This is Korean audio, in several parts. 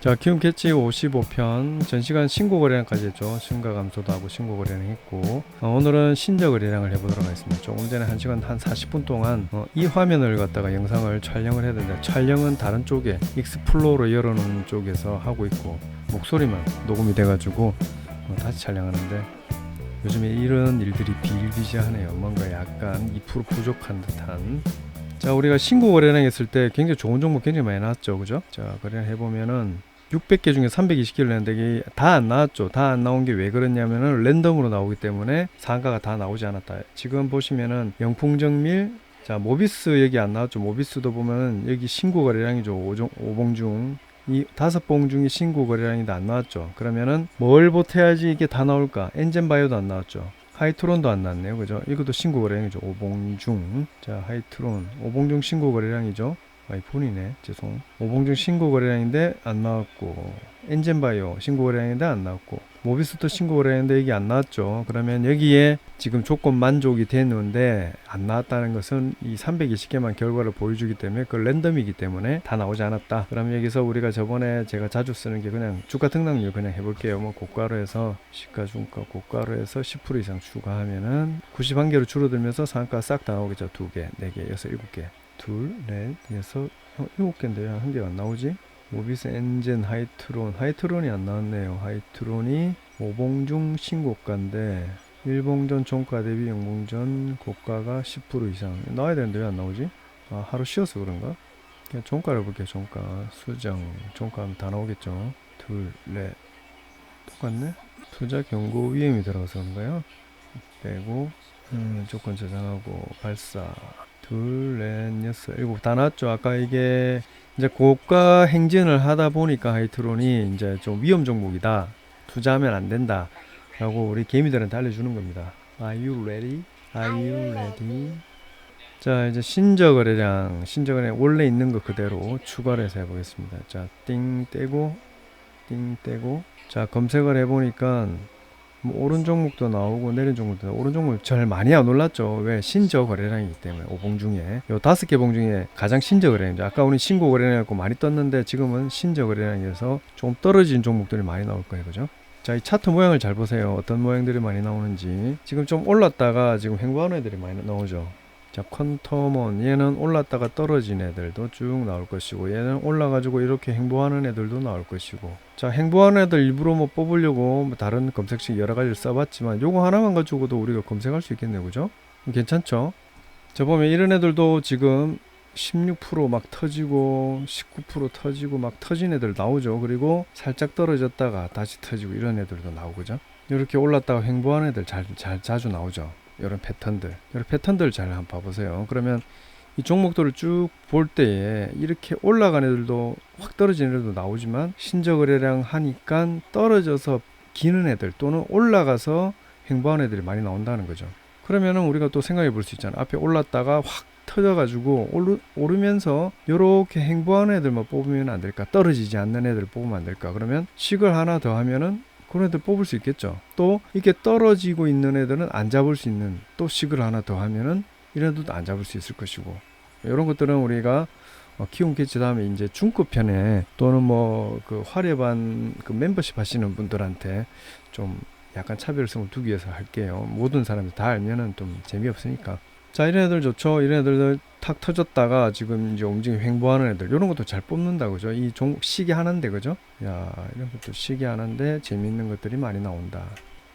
자, 키움 캐치 55편 전 시간 신고 거래량까지 했죠. 신가 감소도 하고 신고 거래량 했고 어, 오늘은 신저 거래량을 해보도록 하겠습니다. 조금 전에 한 시간 한 40분 동안 어, 이 화면을 갖다가 영상을 촬영을 되는데 촬영은 다른 쪽에 익스플로러 열어놓은 쪽에서 하고 있고 목소리만 녹음이 돼가지고 어, 다시 촬영하는데 요즘에 이런 일들이 비일비재하네요. 뭔가 약간 2% 부족한 듯한 자 우리가 신고 거래량 했을 때 굉장히 좋은 종목 굉장히 많이 나왔죠 그죠 자 거래량 해보면은 600개 중에 320개를 냈는데 이게 다 안 나왔죠 다 안 나온 게 왜 그러냐면은 랜덤으로 나오기 때문에 상가가 다 나오지 않았다 지금 보시면은 영풍정밀 자 모비스 여기 안 나왔죠 모비스도 보면은 여기 신고 거래량이죠 5종, 5봉 중 이 다섯 봉 중에 신고 거래량이 안 나왔죠 그러면은 뭘 보태야지 이게 다 나올까 엔젠바이오도 안 나왔죠 하이트론도 안 났네요. 그죠? 이것도 신고 거래량이죠. 오봉중. 자, 하이트론. 오봉중 신고 거래량이죠. 아이폰이네. 죄송. 오봉중 신고 거래량인데 안 나왔고. 엔젠바이오 신고 거래량인데 안 나왔고. 모비스도 신고 거래량인데 이게 안 나왔죠. 그러면 여기에 지금 조건 만족이 되는데 안 나왔다는 것은 이 320개만 결과를 보여주기 때문에 그 랜덤이기 때문에 다 나오지 않았다. 그럼 여기서 우리가 저번에 제가 자주 쓰는 게 그냥 주가 등락률 그냥 해볼게요. 뭐 고가로 해서 시가 중가 고가로 해서 10% 이상 추가하면은 91개로 줄어들면서 상가 싹 다 나오겠죠. 두 개, 네 개, 여섯, 일곱 개. 둘, 넷, 여섯, 어, 일곱 개인데 왜한 개가 안 나오지? 모비스 엔젠 하이트론. 하이트론이 안 나왔네요. 하이트론이 오봉중 신고가인데 일봉전 종가 대비 영봉전 고가가 10% 이상. 나와야 되는데 왜 안 나오지? 아 하루 쉬어서 그런가? 그냥 종가를 볼게요 종가. 수정. 종가 하면 다 나오겠죠. 둘넷. 똑같네? 투자 경고 위험이 들어가서 그런가요? 빼고 음, 조건 저장하고 발사 둘, 넷, 여섯, 일곱 다 나왔죠. 아까 이게 이제 고가 행진을 하다 보니까 하이트론이 이제 좀 위험 종목이다. 투자하면 안 된다. 라고 우리 개미들한테 알려주는 겁니다. Are you ready? Are you ready? 자, 이제 신저 거래량, 신저 거래량 원래 있는 거 그대로 추가를 해서 해보겠습니다. 자, 띵 떼고, 띵 떼고. 자, 검색을 해보니까 뭐 오른 종목도 나오고 내린 종목도 나오고 오른 종목 절 많이 안 올랐죠. 왜 신저 거래량이기 때문에 오봉 중에 요 다섯 개 봉 중에 가장 신저 거래량이죠. 아까 우리 신고 거래량이고 많이 떴는데 지금은 신저 거래량이어서 좀 떨어진 종목들이 많이 나올 거예요, 그죠? 자, 이 차트 모양을 잘 보세요. 어떤 모양들이 많이 나오는지. 지금 좀 올랐다가 지금 횡보하는 애들이 많이 나오죠. 자, 컨터먼 얘는 올랐다가 떨어진 애들도 쭉 나올 것이고 얘는 올라가지고 이렇게 행보하는 애들도 나올 것이고. 자 행보하는 애들 일부러 뭐 뽑으려고 뭐 다른 검색식 여러 가지를 써봤지만 요거 하나만 가지고도 우리가 검색할 수 있겠네요. 그죠? 괜찮죠? 자 보면 이런 애들도 지금 16%막 터지고 19% 터지고 막 터진 애들 나오죠. 그리고 살짝 떨어졌다가 다시 터지고 이런 애들도 나오고죠? 이렇게 올랐다가 횡보하는 애들 잘, 잘 자주 나오죠 이런 패턴들 이런 패턴들 잘 한번 봐보세요. 그러면 이 종목들을 쭉 볼 때에 이렇게 올라간 애들도 확 떨어진 애들도 나오지만 신저 거래량 하니까 떨어져서 기는 애들 또는 올라가서 횡보하는 애들이 많이 나온다는 거죠. 그러면은 우리가 또 생각해 볼 수 있잖아 앞에 올랐다가 확 터져가지고 오르, 오르면서 요렇게 행보하는 애들만 뽑으면 안 될까? 떨어지지 않는 애들 뽑으면 안 될까? 그러면 식을 하나 더 하면은 그런 애들 뽑을 수 있겠죠 또 이렇게 떨어지고 있는 애들은 안 잡을 수 있는 또 식을 하나 더 하면은 이런 애들도 안 잡을 수 있을 것이고 이런 것들은 우리가 어, 키움 캐치 다음에 이제 중급 편에 또는 뭐 그 화려반 그 멤버십 하시는 분들한테 좀 약간 차별성을 두기 위해서 할게요. 모든 사람들 다 알면은 좀 재미없으니까. 자, 이런 애들 좋죠. 이런 애들 탁 터졌다가 지금 이제 움직임 횡보하는 애들 이런 것도 잘 뽑는다 그죠? 이 종목 시계 하나인데 그죠? 야, 이런 것도 시계 하나인데 재미있는 것들이 많이 나온다.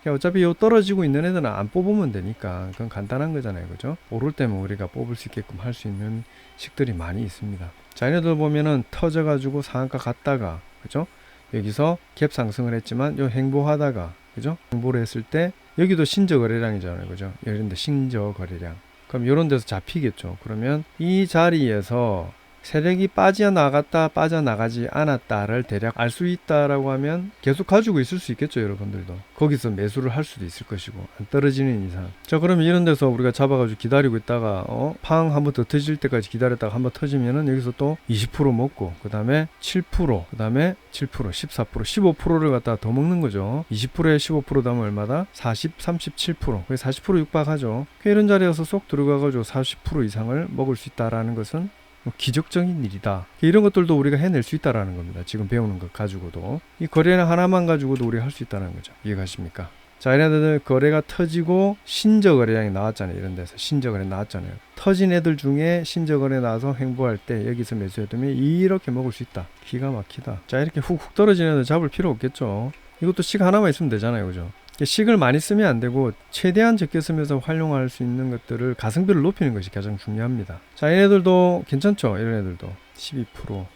야, 어차피 요 떨어지고 있는 애들은 안 뽑으면 되니까 그건 간단한 거잖아요 그죠 오를 때면 우리가 뽑을 수 있게끔 할 수 있는 식들이 많이 있습니다 자 얘네들 보면은 터져 가지고 상한가 갔다가 그죠 여기서 갭 상승을 했지만 요 행보하다가 그죠 행보를 했을 때 여기도 신저 거래량이잖아요 그죠 이런데 신저 거래량 그럼 요런 데서 잡히겠죠. 그러면 이 자리에서 세력이 빠져나갔다 빠져나가지 않았다를 대략 알 수 있다라고 하면 계속 가지고 있을 수 있겠죠 여러분들도. 거기서 매수를 할 수도 있을 것이고 안 떨어지는 이상. 자 그러면 이런 데서 우리가 잡아가지고 기다리고 있다가 어 팡 한번 더 터질 때까지 기다렸다가 한번 터지면은 여기서 또 20% 먹고 그 다음에 7%그 다음에 7% 14% 15%를 갖다 더 먹는 거죠. 20%에 15% 다면 얼마다? 40 37% 거의 40% 육박하죠. 그 이런 자리에서 쏙 들어가가지고 40% 이상을 먹을 수 있다라는 것은 뭐 기적적인 일이다. 이런 것들도 우리가 해낼 수 있다라는 겁니다. 지금 배우는 것 가지고도 이 거래량 하나만 가지고도 우리가 할 수 있다는 거죠. 이해가십니까? 자, 얘네들 거래가 터지고 신저 거래량이 나왔잖아요. 이런 데서 신저 거래 나왔잖아요. 터진 애들 중에 신저 거래 나와서 횡보할 때 여기서 매수해두면 이렇게 먹을 수 있다. 기가 막히다. 자, 이렇게 훅훅 떨어지는 애들 잡을 필요 없겠죠. 이것도 식 하나만 있으면 되잖아요. 그죠? 식을 많이 쓰면 안 되고 최대한 적게 쓰면서 활용할 수 있는 것들을 가성비를 높이는 것이 가장 중요합니다. 자, 얘네들도 괜찮죠? 이런 애들도 12%. 뭐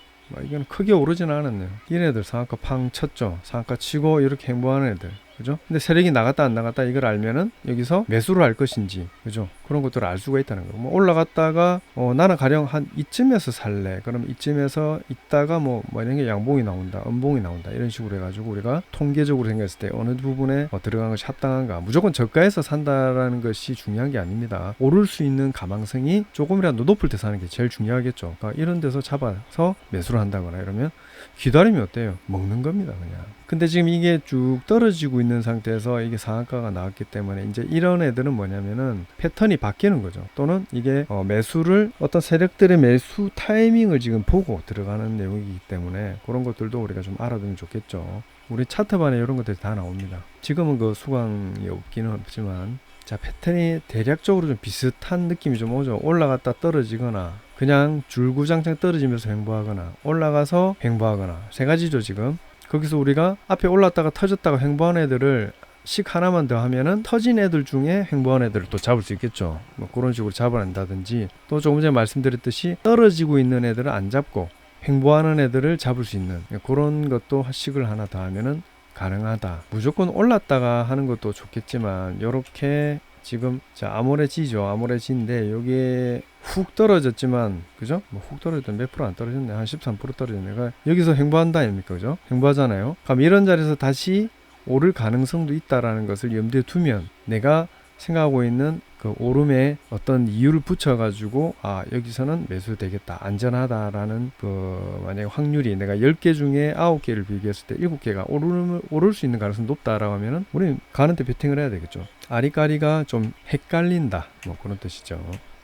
이건 크게 오르지는 않았네요. 얘네들 상한가 팡 쳤죠. 상한가 치고 이렇게 행보하는 애들. 그죠? 근데 세력이 나갔다 안 나갔다 이걸 알면은 여기서 매수를 할 것인지 그죠? 그런 것들을 알 수가 있다는 거고. 뭐 올라갔다가 어 나는 가령 한 이쯤에서 살래. 그럼 이쯤에서 있다가 뭐 만약에 양봉이 나온다 음봉이 나온다 이런 식으로 해가지고 우리가 통계적으로 생각했을 때 어느 부분에 어, 들어간 것이 합당한가. 무조건 저가에서 산다라는 것이 중요한 게 아닙니다. 오를 수 있는 가망성이 조금이라도 높을 때 사는 게 제일 중요하겠죠. 그러니까 이런 데서 잡아서 매수를 한다거나 이러면 기다림이 어때요? 먹는 겁니다 그냥 근데 지금 이게 쭉 떨어지고 있는 상태에서 이게 상한가가 나왔기 때문에 이제 이런 애들은 뭐냐면은 패턴이 바뀌는 거죠. 또는 이게 어 매수를 어떤 세력들의 매수 타이밍을 지금 보고 들어가는 내용이기 때문에 그런 것들도 우리가 좀 알아두면 좋겠죠. 우리 차트반에 이런 것들이 다 나옵니다. 지금은 그 수강이 없기는 없지만 자 패턴이 대략적으로 좀 비슷한 느낌이 좀 오죠. 올라갔다 떨어지거나 그냥 줄구장창 떨어지면서 횡보하거나 올라가서 횡보하거나 세 가지죠 지금. 거기서 우리가 앞에 올랐다가 터졌다가 횡보한 애들을 식 하나만 더 하면은 터진 애들 중에 횡보한 애들을 또 잡을 수 있겠죠. 뭐 그런 식으로 잡아낸다든지 또 조금 전에 말씀드렸듯이 떨어지고 있는 애들을 안 잡고 횡보하는 애들을 잡을 수 있는 그런 것도 식을 하나 더 하면은 가능하다. 무조건 올랐다가 하는 것도 좋겠지만 요렇게 지금 자 아모레지죠. 아모레지인데 여기에 훅 떨어졌지만 그죠? 뭐 훅 떨어졌던 몇 프로 안 떨어졌네. 한 13% 떨어졌네. 가 여기서 횡보한다 아닙니까? 그죠? 횡보하잖아요. 그럼 이런 자리에서 다시 오를 가능성도 있다라는 것을 염두에 두면 내가 생각하고 있는 그 오름에 어떤 이유를 붙여가지고 아 여기서는 매수되겠다 안전하다라는 그 만약에 확률이 내가 10개 중에 9개를 비교했을 때 7개가 오르는, 오를 수 있는 가능성이 높다라고 하면은 우리는 가는 데 베팅을 해야 되겠죠. 아리까리가 좀 헷갈린다. 뭐 그런 뜻이죠.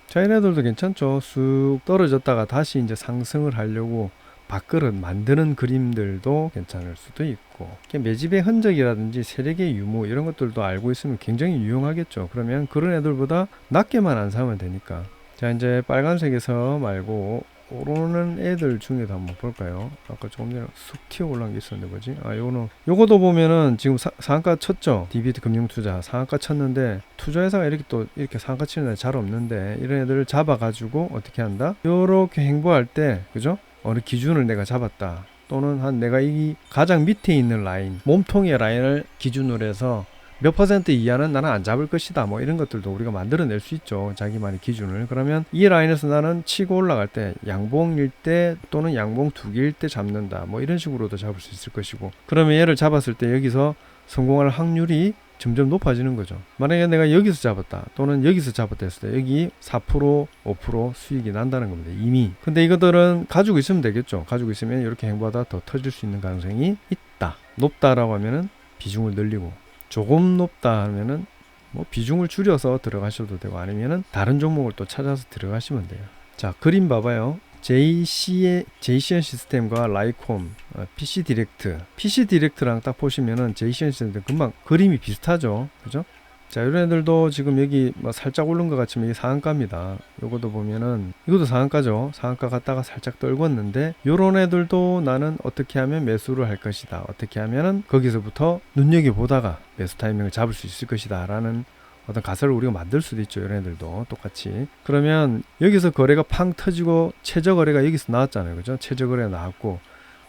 자 얘네들도 괜찮죠. 쑥 떨어졌다가 다시 이제 상승을 하려고 밥그릇 만드는 그림들도 괜찮을 수도 있고 매집의 흔적이라든지 세력의 유무 이런 것들도 알고 있으면 굉장히 유용하겠죠. 그러면 그런 애들보다 낮게만 안 사면 되니까. 자 이제 빨간색에서 말고 오르는 애들 중에도 한번 볼까요? 아까 조금 전에 쑥 튀어 올라온 게 있었는데 뭐지? 아 요거는 요거도 보면은 지금 사, 상한가 쳤죠? 디비드 금융투자 상한가 쳤는데 투자회사가 이렇게 또 이렇게 상한가 치는 애 잘 없는데 이런 애들을 잡아 가지고 어떻게 한다? 요렇게 행보할 때 그죠 어느 기준을 내가 잡았다. 또는 한 내가 이 가장 밑에 있는 라인, 몸통의 라인을 기준으로 해서 몇 퍼센트 이하는 나는 안 잡을 것이다. 뭐 이런 것들도 우리가 만들어낼 수 있죠. 자기만의 기준을. 그러면 이 라인에서 나는 치고 올라갈 때 양봉일 때 또는 양봉 두 개일 때 잡는다. 뭐 이런 식으로도 잡을 수 있을 것이고. 그러면 얘를 잡았을 때 여기서 성공할 확률이 점점 높아지는 거죠. 만약에 내가 여기서 잡았다 또는 여기서 잡았다 했을 때 여기 4% 5% 수익이 난다는 겁니다. 이미. 근데 이것들은 가지고 있으면 되겠죠. 가지고 있으면 이렇게 행보하다 더 터질 수 있는 가능성이 있다. 높다라고 하면은 비중을 늘리고 조금 높다 하면은 뭐 비중을 줄여서 들어가셔도 되고 아니면은 다른 종목을 또 찾아서 들어가시면 돼요. 자, 그림 봐봐요. JC의 JCN 시스템과 라이콤, 어, PC 디렉트, PC 디렉트랑 딱 보시면은 JCN 시스템 금방 그림이 비슷하죠, 그죠? 자, 이런 애들도 지금 여기 뭐 살짝 오른 것 같지만 이게 상한가입니다. 요것도 보면은 이것도 상한가죠. 상한가 갔다가 살짝 떨궜는데 요런 애들도 나는 어떻게 하면 매수를 할 것이다. 어떻게 하면은 거기서부터 눈여겨 보다가 매수 타이밍을 잡을 수 있을 것이다 라는 어떤 가설을 우리가 만들 수도 있죠. 애들도 똑같이. 그러면 여기서 거래가 팡 터지고 최저 거래가 여기서 나왔잖아요. 그죠? 최저 거래가 나왔고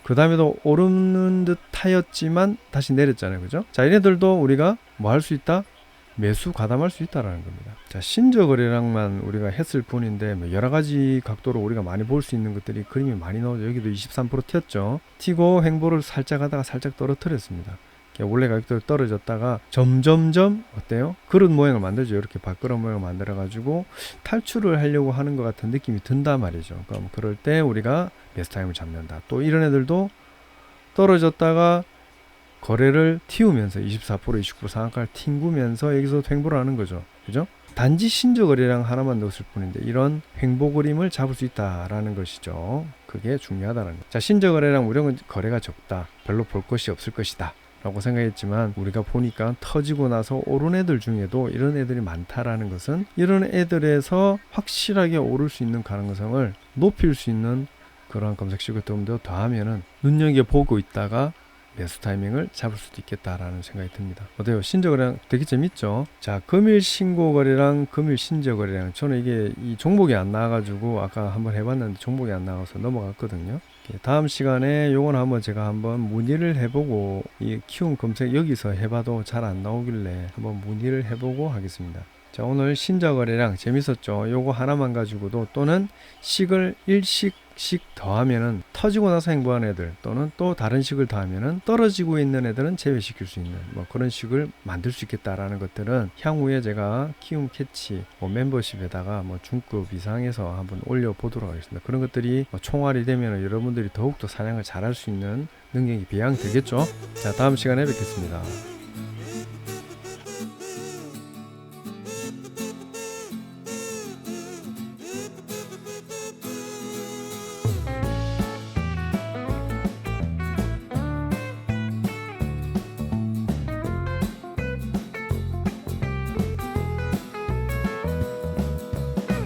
그 다음에도 오르는 듯 하였지만 다시 내렸잖아요. 그죠? 자, 얘네들도 우리가 뭐 할 수 있다? 매수 가담할 수 있다라는 겁니다. 자, 신저 거래량만 우리가 했을 뿐인데 뭐 여러 가지 각도로 우리가 많이 볼 수 있는 것들이 그림이 많이 나오죠. 여기도 23% 튀었죠. 튀고 행보를 살짝 하다가 살짝 떨어뜨렸습니다. 원래 가격대로 떨어졌다가 점점점 어때요? 그런 모양을 만들죠. 이렇게 밥그릇 모양을 만들어 가지고 탈출을 하려고 하는 것 같은 느낌이 든단 말이죠. 그럼 그럴 때 우리가 베스트 타임을 잡는다. 또 이런 애들도 떨어졌다가 거래를 튀우면서 24% 29% 상한가를 튕구면서 여기서 횡보를 하는 거죠. 그죠? 단지 신저 거래량 하나만 넣었을 뿐인데 이런 횡보 그림을 잡을 수 있다라는 것이죠. 그게 중요하다는 거. 자, 신저 거래량 우량은 거래가 적다. 별로 볼 것이 없을 것이다. 라고 생각했지만 우리가 보니까 터지고 나서 오른 애들 중에도 이런 애들이 많다라는 것은 이런 애들에서 확실하게 오를 수 있는 가능성을 높일 수 있는 그러한 검색 시그널도 더하면은 눈여겨 보고 있다가 매수 타이밍을 잡을 수도 있겠다라는 생각이 듭니다. 어때요? 신저 거래량 되게 재밌죠? 자, 금일 신고 거래량, 금일 신저 거래량. 저는 이게 이 종목이 안 나와가지고 아까 한번 해봤는데 종목이 안 나와서 넘어갔거든요. 예, 다음 시간에 요건 한번 제가 한번 문의를 해보고 이 키움 검색 여기서 해봐도 잘 안 나오길래 한번 문의를 해보고 하겠습니다. 자 오늘 신저 거래량 재밌었죠. 요거 하나만 가지고도 또는 식을 일식 씩 더하면은 터지고 나서 행보하는 애들 또는 또 다른 식을 더하면은 떨어지고 있는 애들은 제외시킬 수 있는 뭐 그런 식을 만들 수 있겠다라는 것들은 향후에 제가 키움 캐치 뭐 멤버십에다가 뭐 중급 이상에서 한번 올려 보도록 하겠습니다. 그런 것들이 뭐 총알이 되면 여러분들이 더욱더 사냥을 잘할 수 있는 능력이 배양되겠죠. 자 다음 시간에 뵙겠습니다.